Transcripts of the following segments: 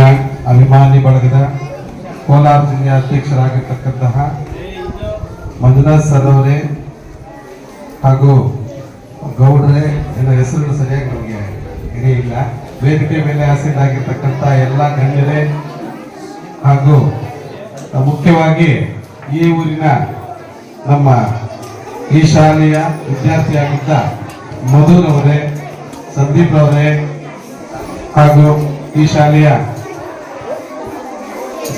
ಜಿಲ್ಲೆಯ ಅಭಿಮಾನಿ ಬಳಗದ ಕೋಲಾರ ಜಿಲ್ಲೆಯ ಅಧ್ಯಕ್ಷರಾಗಿರ್ತಕ್ಕಂತಹ ಮಂಜುನಾಥ್ ಸರ್ ಅವರೇ ಹಾಗೂ ಗೌಡ್ರೆ ಇದರ ಹೆಸರು ಸರಿಯಾಗಿ ನಮಗೆ ಇದೇ ಇಲ್ಲ ವೇದಿಕೆ ಮೇಲೆ ಆಸೀನಾಗಿರ್ತಕ್ಕಂಥ ಎಲ್ಲ ಗಣ್ಯರೇ ಹಾಗೂ ಮುಖ್ಯವಾಗಿ ಈ ಊರಿನ ನಮ್ಮ ಈ ಶಾಲೆಯ ವಿದ್ಯಾರ್ಥಿಯಾಗಿದ್ದ ಮಧುರವರೇ, ಸಂದೀಪ್ ಅವರೇ ಹಾಗೂ ಈ ಶಾಲೆಯ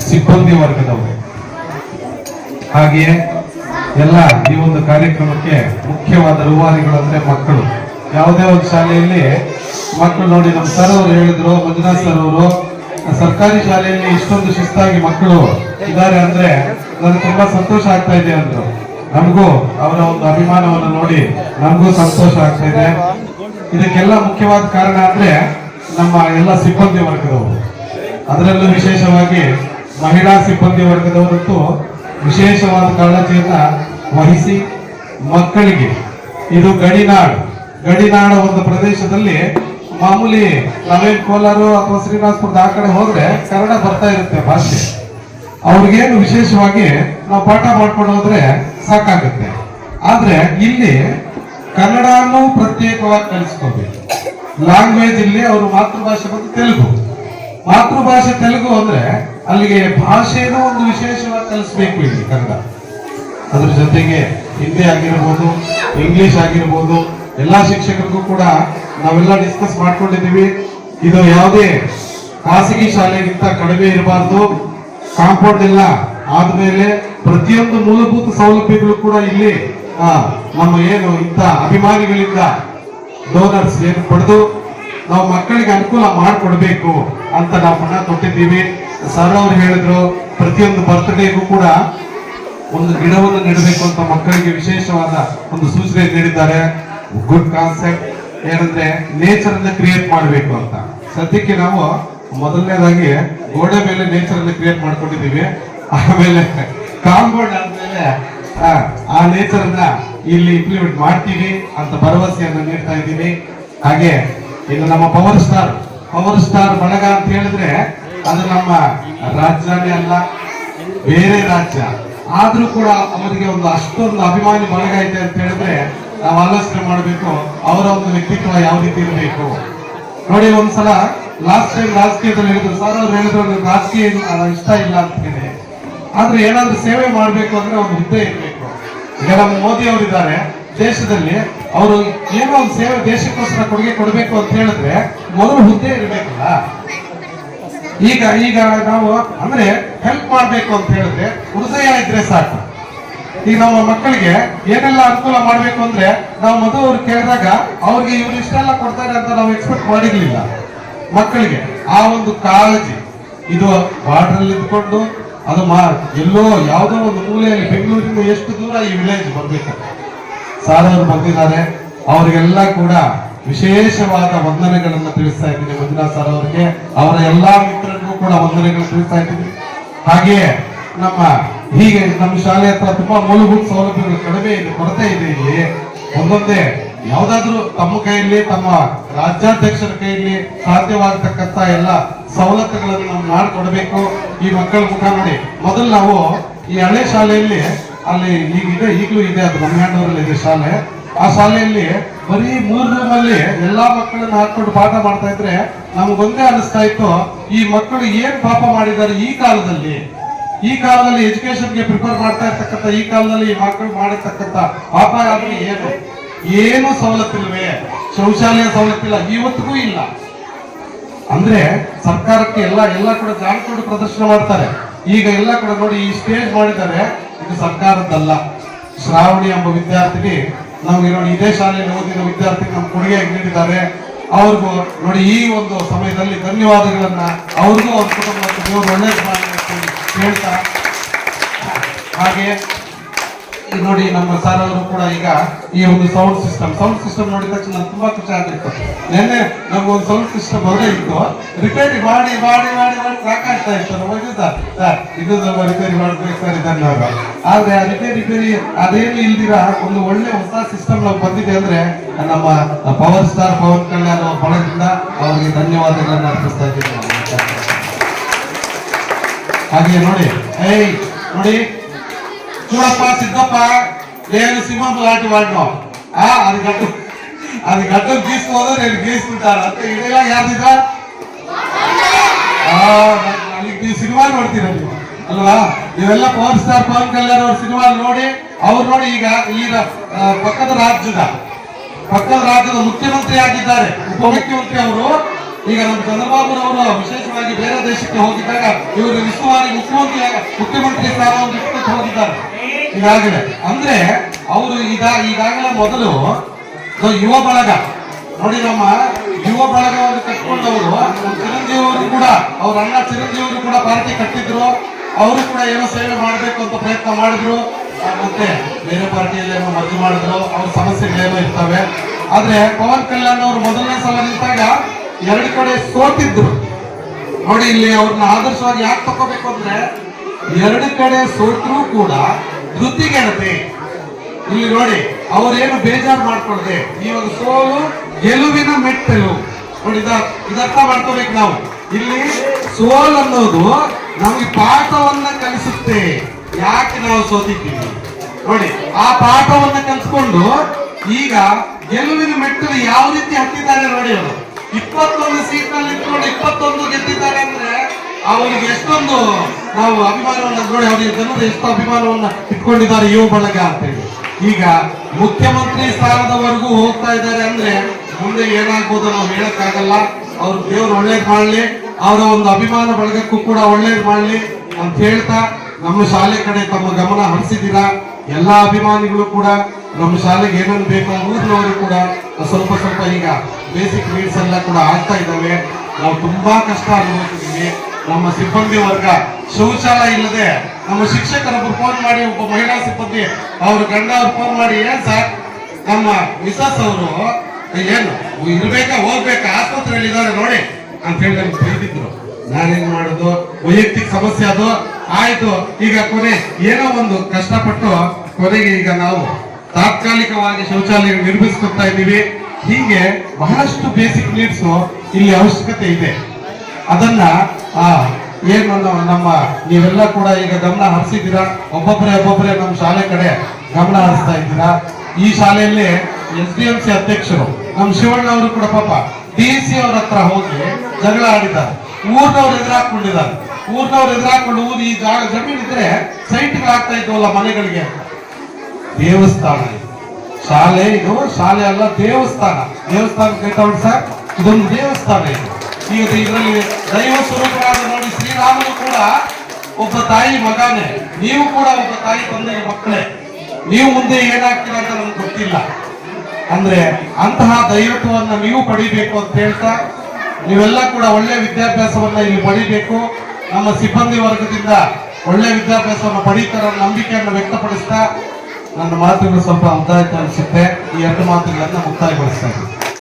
ಸಿಬ್ಬಂದಿ ವರ್ಗದವರು. ಹಾಗೆಯೇ ಎಲ್ಲ ಈ ಒಂದು ಕಾರ್ಯಕ್ರಮಕ್ಕೆ ಮುಖ್ಯವಾದ ರೂವಾರಿಗಳು ಅಂದ್ರೆ ಮಕ್ಕಳು. ಯಾವುದೇ ಒಂದು ಶಾಲೆಯಲ್ಲಿ ಮಕ್ಕಳು ನೋಡಿ, ನಮ್ಮ ಸರ್ ಅವರು ಹೇಳಿದ್ರು, ಮಂಜುನಾಥ್ ಸರ್ ಅವರು, ಸರ್ಕಾರಿ ಶಾಲೆಯಲ್ಲಿ ಇಷ್ಟೊಂದು ಶಿಸ್ತಾಗಿ ಮಕ್ಕಳು ಇದ್ದಾರೆ ಅಂದ್ರೆ ನನಗೆ ತುಂಬಾ ಸಂತೋಷ ಆಗ್ತಾ ಇದೆ ಅಂದ್ರು. ನಮಗೂ ಅವರ ಒಂದು ಅಭಿಮಾನವನ್ನು ನೋಡಿ ನಮಗೂ ಸಂತೋಷ ಆಗ್ತಾ ಇದೆ. ಇದಕ್ಕೆಲ್ಲ ಮುಖ್ಯವಾದ ಕಾರಣ ಅಂದ್ರೆ ನಮ್ಮ ಎಲ್ಲ ಸಿಬ್ಬಂದಿ ವರ್ಗದವರು. ಅದರಲ್ಲೂ ವಿಶೇಷವಾಗಿ ಮಹಿಳಾ ಸಿಬ್ಬಂದಿ ವರ್ಗದವರಂತೂ ವಿಶೇಷವಾದ ಕಾಳಜಿಯನ್ನು ವಹಿಸಿ ಮಕ್ಕಳಿಗೆ. ಇದು ಗಡಿನಾಡು. ಗಡಿನಾಡ ಒಂದು ಪ್ರದೇಶದಲ್ಲಿ ಮಾಮೂಲಿ ನವೇನ್ ಕೋಲಾರು ಅಥವಾ ಶ್ರೀನಿವಾಸಪುರದ ಆ ಕಡೆ ಹೋದ್ರೆ ಕನ್ನಡ ಬರ್ತಾ ಇರುತ್ತೆ ಭಾಷೆ. ಅವ್ರಿಗೇನು ವಿಶೇಷವಾಗಿ ನಾವು ಪಾಠ ಮಾಡ್ಕೊಂಡು ಹೋದ್ರೆ ಸಾಕಾಗುತ್ತೆ. ಆದ್ರೆ ಇಲ್ಲಿ ಕನ್ನಡನೂ ಪ್ರತ್ಯೇಕವಾಗಿ ಕಲಿಸ್ಕೋಬೇಕು. ಲ್ಯಾಂಗ್ವೇಜ್ ಇಲ್ಲಿ ಅವರು ಮಾತೃಭಾಷೆ ಬಂದು ತೆಲುಗು. ಮಾತೃಭಾಷೆ ತೆಲುಗು ಅಂದ್ರೆ ಅಲ್ಲಿಗೆ ಭಾಷೆನೂ ಒಂದು ವಿಶೇಷವಾಗಿ ಕಲಿಸ್ಬೇಕು ಇಲ್ಲಿ ಕನ್ನಡ. ಅದ್ರ ಜೊತೆಗೆ ಹಿಂದಿ ಆಗಿರ್ಬೋದು ಇಂಗ್ಲಿಷ್ ಆಗಿರ್ಬೋದು, ಎಲ್ಲಾ ಶಿಕ್ಷಕರಿಗೂ ಕೂಡ ನಾವೆಲ್ಲ ಡಿಸ್ಕಸ್ ಮಾಡ್ಕೊಂಡಿದ್ದೀವಿ. ಇದು ಯಾವುದೇ ಖಾಸಗಿ ಶಾಲೆಗಿಂತ ಕಡಿಮೆ ಇರಬಾರ್ದು. ಕಾಂಪೌಂಡ್ ಎಲ್ಲ ಆದ್ಮೇಲೆ ಪ್ರತಿಯೊಂದು ಮೂಲಭೂತ ಸೌಲಭ್ಯಗಳು ಕೂಡ ಇಲ್ಲಿ ನಮ್ಮ ಏನು ಇಂಥ ಅಭಿಮಾನಿಗಳಿಂದ ಡೋನರ್ಸ್ ಏನು ಪಡೆದು ನಾವು ಮಕ್ಕಳಿಗೆ ಅನುಕೂಲ ಮಾಡಿಕೊಡ್ಬೇಕು ಅಂತ ನಾವು ಮನ ಕೊಟ್ಟಿದ್ದೀವಿ ಸರ್ ಅವರು ಹೇಳಿದ್ರು, ಪ್ರತಿಯೊಂದು ಬರ್ತ್ಡೇಗೂ ಕೂಡ ಒಂದು ಗಿಡವನ್ನು ನೆಡಬೇಕು ಅಂತ ಮಕ್ಕಳಿಗೆ ವಿಶೇಷವಾದ ಒಂದು ಸೂಚನೆ ನೀಡಿದ್ದಾರೆ. ಗುಡ್ ಕಾನ್ಸೆಪ್ಟ್ ಏನಂದ್ರೆ ನೇಚರ್ ಅನ್ನ ಕ್ರಿಯೇಟ್ ಮಾಡಬೇಕು ಅಂತ. ಸದ್ಯಕ್ಕೆ ನಾವು ಮೊದಲನೇದಾಗಿ ಗೋಡೆ ಮೇಲೆ ನೇಚರ್ ಅನ್ನ ಕ್ರಿಯೇಟ್ ಮಾಡ್ಕೊಂಡಿದ್ದೀವಿ. ಆಮೇಲೆ ಕಾಂಪೌಂಡ್ ಆದ್ಮೇಲೆ, ಆ ನೇಚರ್ ಅನ್ನ ಇಲ್ಲಿ ಇಂಪ್ಲಿಮೆಂಟ್ ಮಾಡ್ತೀವಿ ಅಂತ ಭರವಸೆಯನ್ನು ನೀಡ್ತಾ ಇದ್ದೀನಿ. ಹಾಗೆ, ಇನ್ನು ನಮ್ಮ ಪವರ್ ಸ್ಟಾರ್ ಪವರ್ ಸ್ಟಾರ್ ಬಳಗ ಅಂತ ಹೇಳಿದ್ರೆ ಅದು ನಮ್ಮ ರಾಜ್ಯನೇ ಅಲ್ಲ, ಬೇರೆ ರಾಜ್ಯ. ಆದ್ರೂ ಕೂಡ ಅವರಿಗೆ ಒಂದು ಅಷ್ಟೊಂದು ಅಭಿಮಾನಿ ಬಳಗ ಇದೆ ಅಂತ ಹೇಳಿದ್ರೆ ನಾವು ಆಲೋಚನೆ ಮಾಡಬೇಕು, ಅವರ ಒಂದು ವ್ಯಕ್ತಿತ್ವ ಯಾವ ರೀತಿ ಇರಬೇಕು. ನೋಡಿ, ಒಂದ್ಸಲ ಲಾಸ್ಟ್ ಟೈಮ್ ರಾಜಕೀಯದಲ್ಲಿ ಹೇಳಿದ್ರು, ಸರ್, ಅವ್ರು ಹೇಳಿದ್ರು ರಾಜಕೀಯ ಇಷ್ಟ ಇಲ್ಲ ಅಂತ ಹೇಳಿ ಆದ್ರೆ ಏನಾದ್ರೂ ಸೇವೆ ಮಾಡಬೇಕು ಅಂದ್ರೆ ಒಂದು ಹುದ್ದೆ ಇರಬೇಕು. ಈಗ ನಮ್ಮ ಮೋದಿ ಅವರಿದ್ದಾರೆ, ದೇಶದಲ್ಲಿ ಅವರು ಏನೋ ಒಂದು ಸೇವೆ ದೇಶಕ್ಕೋಸ್ಕರ ಕೊಡುಗೆ ಕೊಡಬೇಕು ಅಂತ ಹೇಳಿದ್ರೆ ಮೊದಲು ಹುದ್ದೆ ಇರಬೇಕಲ್ಲ. ಈಗ ಈಗ ನಾವು ಅಂದ್ರೆ ಹೆಲ್ಪ್ ಮಾಡಬೇಕು ಅಂತ ಹೇಳಿದ್ರೆ ಹೃದಯ ಇದ್ರೆ ಸಾಕು. ಈಗ ನಮ್ಮ ಮಕ್ಕಳಿಗೆ ಏನೆಲ್ಲ ಅನುಕೂಲ ಮಾಡಬೇಕು ಅಂದ್ರೆ ನಾವು ಮಧು ಅವ್ರು ಕೇಳಿದಾಗ ಅವ್ರಿಗೆ ಇವ್ರು ಇಷ್ಟೆಲ್ಲ ಕೊಡ್ತಾರೆ ಅಂತ ನಾವು ಎಕ್ಸ್ಪೆಕ್ಟ್ ಮಾಡಿರ್ಲಿಲ್ಲ. ಮಕ್ಕಳಿಗೆ ಆ ಒಂದು ಕಾಳಜಿ, ಇದು ಬಾರ್ಡರ್ ಇದ್ಕೊಂಡು ಅದು ಮಾ, ಎಲ್ಲೋ ಯಾವುದೋ ಒಂದು ಮೂಲೆಯಲ್ಲಿ ಬೆಂಗಳೂರಿಂದ ಎಷ್ಟು ದೂರ ಈ ವಿಲೇಜ್ ಬರ್ಬೇಕು ಸಾರ್ ಬಂದಿದ್ದಾರೆ, ಅವರಿಗೆಲ್ಲ ಕೂಡ ವಿಶೇಷವಾದ ವಂದನೆಗಳನ್ನು ತಿಳಿಸ್ತಾ ಇದ್ದೀನಿ ಮಂಜುನಾಥ್ ಸರ್ ಅವರಿಗೆ. ಅವರ ಎಲ್ಲಾ ಮಿತ್ರರಿಗೂ ಕೂಡ ವಂದನೆಗಳನ್ನು ತಿಳಿಸ್ತಾ ಇದ್ದೀನಿ. ಹಾಗೆಯೇ ನಮ್ಮ ಹೀಗೆ ನಮ್ಮ ಶಾಲೆ ಹತ್ರ ತುಂಬಾ ಮೂಲಭೂತ ಸೌಲಭ್ಯಗಳು ಕಡಿಮೆ ಇದೆ, ಕೊರತೆ ಇದೆ ಇಲ್ಲಿ. ಒಂದೊಂದೇ ಯಾವ್ದಾದ್ರು ತಮ್ಮ ಕೈಯಲ್ಲಿ, ತಮ್ಮ ರಾಜ್ಯಾಧ್ಯಕ್ಷರ ಕೈಯಲ್ಲಿ ಸಾಧ್ಯವಾಗತಕ್ಕಂತ ಎಲ್ಲ ಸವಲತ್ತುಗಳನ್ನು ನಾವು ಮಾಡಿಕೊಡ್ಬೇಕು. ಈ ಮಕ್ಕಳ ಮುಖ ನೋಡಿ. ಮೊದಲು ನಾವು ಈ ಹಳೆ ಶಾಲೆಯಲ್ಲಿ ಅಲ್ಲಿ ಈಗ ಇದೆ, ಈಗಲೂ ಇದೆ, ಅದು ನಮ್ಯಾಂಡೂರಲ್ಲಿ ಇದೆ ಶಾಲೆ. ಆ ಶಾಲೆಯಲ್ಲಿ ಬರೀ ಮೂರ್ ರೂಮ್ ಅಲ್ಲಿ ಎಲ್ಲಾ ಮಕ್ಕಳನ್ನ ಹಾಕೊಂಡು ಪಾಠ ಮಾಡ್ತಾ ಇದ್ರೆ ನಮ್ಗೊಂದೇ ಅನಿಸ್ತಾ ಇತ್ತು, ಈ ಮಕ್ಕಳು ಏನ್ ಪಾಪ ಮಾಡಿದ್ದಾರೆ ಈ ಕಾಲದಲ್ಲಿ? ಈ ಕಾಲದಲ್ಲಿ ಎಜುಕೇಶನ್ಗೆ ಪ್ರಿಪೇರ್ ಮಾಡ್ತಾ ಇರ್ತಕ್ಕಂಥ, ಈ ಕಾಲದಲ್ಲಿ ಈ ಮಕ್ಕಳು ಮಾಡಿರ್ತಕ್ಕಂಥ ಪಾಪ ಆದ್ರೆ ಏನು? ಏನು ಸವಲತ್ತಿಲ್ವೇ? ಶೌಚಾಲಯ ಸವಲತ್ತಿಲ್ಲ, ಇವತ್ತಿಗೂ ಇಲ್ಲ. ಅಂದ್ರೆ ಸರ್ಕಾರಕ್ಕೆ ಎಲ್ಲ ಎಲ್ಲ ಕೂಡ ಜಾಣಕೊಂಡು ಪ್ರದರ್ಶನ ಮಾಡ್ತಾರೆ. ಈಗ ಎಲ್ಲ ಕೂಡ ನೋಡಿ ಈ ಸ್ಟೇಜ್ ಮಾಡಿದ್ದಾರೆ, ಇದು ಸರ್ಕಾರದ್ದಲ್ಲ. ಶ್ರಾವಣಿ ಎಂಬ ವಿದ್ಯಾರ್ಥಿನಿ ನಮಗೆ ನೋಡಿ ಇದೇ ಶಾಲೆಯಲ್ಲಿ ಓದಿದ ವಿದ್ಯಾರ್ಥಿ ನಮ್ಮ ಕೊಡುಗೆಯಾಗಿ ನೀಡಿದ್ದಾರೆ. ಅವ್ರಿಗೂ ನೋಡಿ ಈ ಒಂದು ಸಮಯದಲ್ಲಿ ಧನ್ಯವಾದಗಳನ್ನ ಅವ್ರಿಗೂ ಅವ್ರ ಕುಟುಂಬಕ್ಕೆ ದೇವರು ಹೇಳ್ತಾ ಹಾಗೆ ನೋಡಿ ನಮ್ಮ ಸರ್ ಅವರು ಕೂಡ ಈಗ ಈ ಒಂದು ಸೌಂಡ್ ಸಿಸ್ಟಮ್ ಸೌಂಡ್ ಸಿಸ್ಟಮ್ ನೋಡಿದ ತಕ್ಷಣ ತುಂಬಾ ಖುಷಿ ಆಗಿತ್ತು ನಿನ್ನೆ ನಮ್ಗೆ ಒಂದು ಸೌಂಡ್ ಸಿಸ್ಟಮ್ ಅವರೇ ಇತ್ತು. ರಿಪೇರಿ ಮಾಡಿ ಮಾಡಿ ಮಾಡಿ ಮಾಡಿ ಸಾಕಾಗ್ತಾ ಇತ್ತು. ಇದು ಸರ್ ಇದು ರಿಪೇರಿ ಮಾಡ್ಬೇಕು ಸರ್ ಇದನ್ನ ಆದ್ರೆ ರಿಪೇರಿ ರಿಪೇರಿ ಅದೇನು ಇಲ್ದಿರ ಒಂದು ಒಳ್ಳೆ ಹೊಸ ಸಿಸ್ಟಮ್ ನಾವು ಬಂದಿದೆ ಅಂದ್ರೆ ನಮ್ಮ ಪವರ್ ಸ್ಟಾರ್ ಪವರ್ ಕಲ್ಯಾಣ್ ಅವರ ಅವರಿಗೆ ಧನ್ಯವಾದಗಳನ್ನು ಅರ್ಪಿಸ್ತಾ ಇದ್ದೀನಿ. ಹಾಗೆ ನೋಡಿ. ಏಯ್, ನೋಡಿ. చూడప్ప సిద్ధప్ప నేను సింహం లాంటి వాడిను ఆ, అది గట్టు అది గట్టం తీసుకోదు నేను గీసుకుంటాను అంతే ఇదేలా యాదిదా ಅಲ್ಲಿ ನೀವು ಸಿನಿಮಾ ನೋಡ್ತೀರ ನೀವು ಅಲ್ವಾ ನೀವೆಲ್ಲ ಪವರ್ ಸ್ಟಾರ್ ಪವನ್ ಕಲ್ಯಾಣ್ ಅವ್ರ ಸಿನಿಮಾ ನೋಡಿ ಅವ್ರು ನೋಡಿ ಈಗ ಈಗ ಆ, ಪಕ್ಕದ ರಾಜ್ಯದ ಪಕ್ಕದ ರಾಜ್ಯದ ಮುಖ್ಯಮಂತ್ರಿ ಆಗಿದ್ದಾರೆ ಉಪಮುಖ್ಯಮಂತ್ರಿ ಅವರು ಈಗ ನಮ್ಮ ಚಂದ್ರಬಾಬುರವರು ವಿಶೇಷವಾಗಿ ಬೇರೆ ದೇಶಕ್ಕೆ ಹೋಗಿದ್ದಾಗ ಇವರು ವಿಶ್ವವಾಗಿ ಮುಖ್ಯಮಂತ್ರಿ ಮುಖ್ಯಮಂತ್ರಿ ಸ್ಥಾನವನ್ನು ಬಿಟ್ಟು ಹೋಗಿದ್ದಾರೆ ಈಗಾಗಲೇ ಅಂದ್ರೆ ಅವರು ಈಗ ಈಗಾಗಲೇ ಮೊದಲು ಯುವ ಬಳಗ. ನೋಡಿ ನಮ್ಮ ಯುವ ಬಳಗವನ್ನು ಕಟ್ಕೊಂಡವರು ನಮ್ಮ ಚಿರಂಜೀವಿ ಅವರು ಕೂಡ, ಅವ್ರ ಅಣ್ಣ ಚಿರಂಜೀವಿ ಅವರು ಕೂಡ ಪಾರ್ಟಿ ಕಟ್ಟಿದ್ರು. ಅವರು ಕೂಡ ಏನೋ ಸೇವೆ ಮಾಡಬೇಕು ಅಂತ ಪ್ರಯತ್ನ ಮಾಡಿದ್ರು. ಮತ್ತೆ ಬೇರೆ ಪಾರ್ಟಿಯಲ್ಲಿ ಏನೋ ಮದ್ದು ಮಾಡಿದ್ರು. ಅವ್ರ ಸಮಸ್ಯೆಗಳೇನೋ ಇರ್ತವೆ. ಆದ್ರೆ ಪವನ್ ಕಲ್ಯಾಣ್ ಅವರು ಮೊದಲನೇ ಸಲ ನಿಂತಾಗ ಎರಡು ಕಡೆ ಸೋತಿದ್ರು. ನೋಡಿ ಇಲ್ಲಿ ಅವ್ರನ್ನ ಆದರ್ಶವಾಗಿ ಯಾಕೆ ತಗೋಬೇಕು ಅಂದ್ರೆ ಎರಡು ಕಡೆ ಸೋತರೂ ಕೂಡ ಧೃತಿಗೆಡತೆ ಇಲ್ಲಿ ನೋಡಿ, ಅವರೇನು ಬೇಜಾರು ಮಾಡ್ಕೊಳ್ದೆ. ಇವಾಗ ಸೋಲು ಗೆಲುವಿನ ಮೆಟ್ಟಲು. ನೋಡಿ, ಇದ ಇದರ್ಥ ಮಾಡ್ಕೋಬೇಕು ನಾವು. ಇಲ್ಲಿ ಸೋಲ್ ಅನ್ನೋದು ನಮಗೆ ಪಾಠವನ್ನ ಕಲಿಸುತ್ತೆ. ಯಾಕೆ ನಾವು ಸೋತಿದ್ದೀವಿ? ನೋಡಿ, ಆ ಪಾಠವನ್ನ ಕಲಿಸ್ಕೊಂಡು ಈಗ ಗೆಲುವಿನ ಮೆಟ್ಟಲು ಯಾವ ರೀತಿ ಹತ್ತಿದ್ದಾರೆ ನೋಡಿ ಅವರು. ಇಪ್ಪತ್ತೊಂದು ಸೀಟ್ನಲ್ಲಿ ಇಟ್ಕೊಂಡು ಇಪ್ಪತ್ತೊಂದು ಗೆದ್ದಿದ್ದಾರೆ ಅಂದ್ರೆ ಅವರಿಗೆ ಎಷ್ಟೊಂದು ನಾವು ಅಭಿಮಾನವನ್ನ ನೋಡಿ ಅವರಿಗೆ ಜನರು ಎಷ್ಟು ಅಭಿಮಾನವನ್ನ ಇಟ್ಕೊಂಡಿದ್ದಾರೆ ಯುವ ಬಳಗ ಅಂತೇಳಿ. ಈಗ ಮುಖ್ಯಮಂತ್ರಿ ಸ್ಥಾನದವರೆಗೂ ಹೋಗ್ತಾ ಇದ್ದಾರೆ ಅಂದ್ರೆ ಮುಂದೆ ಏನಾಗ್ಬೋದು ನಾವು ಹೇಳಕ್ಕಾಗಲ್ಲ. ಅವ್ರು ದೇವ್ರು ಒಳ್ಳೇದು ಮಾಡಲಿ, ಅವರ ಒಂದು ಅಭಿಮಾನ ಬಳಗಕ್ಕೂ ಕೂಡ ಒಳ್ಳೇದು ಮಾಡಲಿ ಅಂತ ಹೇಳ್ತಾ ನಮ್ಮ ಶಾಲೆ ಕಡೆ ತಮ್ಮ ಗಮನ ಹರಿಸಿದ್ದೀರಾ? ಎಲ್ಲಾ ಅಭಿಮಾನಿಗಳು ಕೂಡ ನಮ್ಮ ಶಾಲೆಗೆ ಏನೇನು ಬೇಕೋ ಊರಿನವರು ಕೂಡ ಸ್ವಲ್ಪ ಸ್ವಲ್ಪ ಈಗ ಬೇಸಿಕ್ ನೀಡ್ಸ್ ಎಲ್ಲ ಕೂಡ ಆಗ್ತಾ ಇದ್ದಾವೆ. ನಾವು ತುಂಬಾ ಕಷ್ಟ ಅನುಭವಿಸಿದ್ದೀವಿ. ನಮ್ಮ ಸಿಬ್ಬಂದಿ ವರ್ಗ ಶೌಚಾಲಯ ಇಲ್ಲದೆ ನಮ್ಮ ಶಿಕ್ಷಕರೊಬ್ಬರು ಫೋನ್ ಮಾಡಿ, ಒಬ್ಬ ಮಹಿಳಾ ಸಿಬ್ಬಂದಿ, ಅವ್ರ ಗಂಡ, ಅವ್ರು ಫೋನ್ ಮಾಡಿ, ಏನ್ ಸರ್? ನಮ್ಮ ಮಿಸಸ್ ಅವರು, ಏನು, ಇರ್ಬೇಕಾ, ಹೋಗ್ಬೇಕಾ? ಆಸ್ಪತ್ರೆಯಲ್ಲಿ ಇದ್ದಾರೆ, ನೋಡಿ. ಅಂತ ಹೇಳಿ ನಮ್ಗೆ ತಿಳಿದಿದ್ರು. ನಾನೇನ್ ಮಾಡೋದು? ವೈಯಕ್ತಿಕ ಸಮಸ್ಯೆ ಅದು. ಆಯ್ತು, ಈಗ ಕೊನೆ, ಏನೋ ಒಂದು ಕಷ್ಟಪಟ್ಟು ಕೊನೆಗೆ ಈಗ ನಾವು ತಾತ್ಕಾಲಿಕವಾಗಿ ಶೌಚಾಲಯ ನಿರ್ಮಿಸ್ಕೊತಾ ಇದ್ದೀವಿ. ಹೀಗೆ ಬಹಳಷ್ಟು ಬೇಸಿಕ್ ನೀಡ್ಸ್ ಇಲ್ಲಿ ಅವಶ್ಯಕತೆ ಇದೆ. ಅದನ್ನ, ಆ, ಏನು ನಮ್ಮ- ನೀವೆಲ್ಲ ಕೂಡ ಈಗ ಗಮನ ಹರಿಸಿದ್ದೀರಾ? ಒಬ್ಬೊಬ್ಬರೇ ಒಬ್ಬೊಬ್ಬರೇ ನಮ್ಮ ಶಾಲೆ ಕಡೆ ಗಮನ ಹರಿಸ್ತಾ ಇದ್ದೀರಾ? ಈ ಶಾಲೆಯಲ್ಲಿ ಎಸ್ ಡಿ ಎಂ ಸಿ ಅಧ್ಯಕ್ಷರು, ನಮ್ಮ ಶಿವಣ್ಣ ಅವರು ಕೂಡ ಪಾಪ ಡಿ ಸಿ ಅವ್ರ ಹತ್ರ ಹೋಗಿ ಜಗಳ ಆಡಿದ್ದಾರೆ. ಊರ್ನವ್ರು ಎದುರಾಕೊಂಡಿದ್ದಾರೆ ಊರ್ನವ್ರು ಎದುರಾಕೊಂಡು ಊರು ಈ ಜಾಗ ಜಮೀನ್ ಇದ್ರೆ ಸೈಟ್ಗಳಾಗ್ತಾ ಇದ್ವಲ್ಲ ಮನೆಗಳಿಗೆ ದೇವಸ್ಥಾನ ಇದು. ಶಾಲೆ ಇದು, ಶಾಲೆ ಅಲ್ಲ ದೇವಸ್ಥಾನ. ದೇವಸ್ಥಾನ ಕೈತವಳು ಸರ್? ಇದೊಂದು ದೇವಸ್ಥಾನ ಇದು. ಈಗ ಇದರಲ್ಲಿ ದೈವ ಸ್ವರೂಪರಾದ ನೋಡಿ ಶ್ರೀರಾಮನು ಕೂಡ ಒಬ್ಬ ತಾಯಿ ಮಗನೇ. ನೀವು ಕೂಡ ಒಬ್ಬ ತಾಯಿ ತಂದೆಯ ಮಕ್ಕಳೇ. ನೀವು ಮುಂದೆ ಏನಾಗ್ತೀರ ಅಂತ ನಮ್ಗೆ ಗೊತ್ತಿಲ್ಲ. ಅಂದ್ರೆ ಅಂತಹ ದೈವತ್ವವನ್ನ ನೀವು ಪಡಿಬೇಕು ಅಂತ ಹೇಳ್ತಾ, ನೀವೆಲ್ಲ ಕೂಡ ಒಳ್ಳೆ ವಿದ್ಯಾಭ್ಯಾಸವನ್ನ ಇಲ್ಲಿ ಪಡಿಬೇಕು. ನಮ್ಮ ಸಿಬ್ಬಂದಿ ವರ್ಗದಿಂದ ಒಳ್ಳೆ ವಿದ್ಯಾಭ್ಯಾಸವನ್ನು ಪಡೀತಾರ ನಂಬಿಕೆಯನ್ನು ವ್ಯಕ್ತಪಡಿಸ್ತಾ, ನನ್ನ ಮಾತುಗಳು ಸ್ವಲ್ಪ ಅಂತ ಅನಿಸುತ್ತೆ ಈ ಎರಡು ಮಾತುಗಳನ್ನ ಮುಕ್ತಾಯಗೊಳಿಸ್ತಾ ಇದ್ದೀನಿ.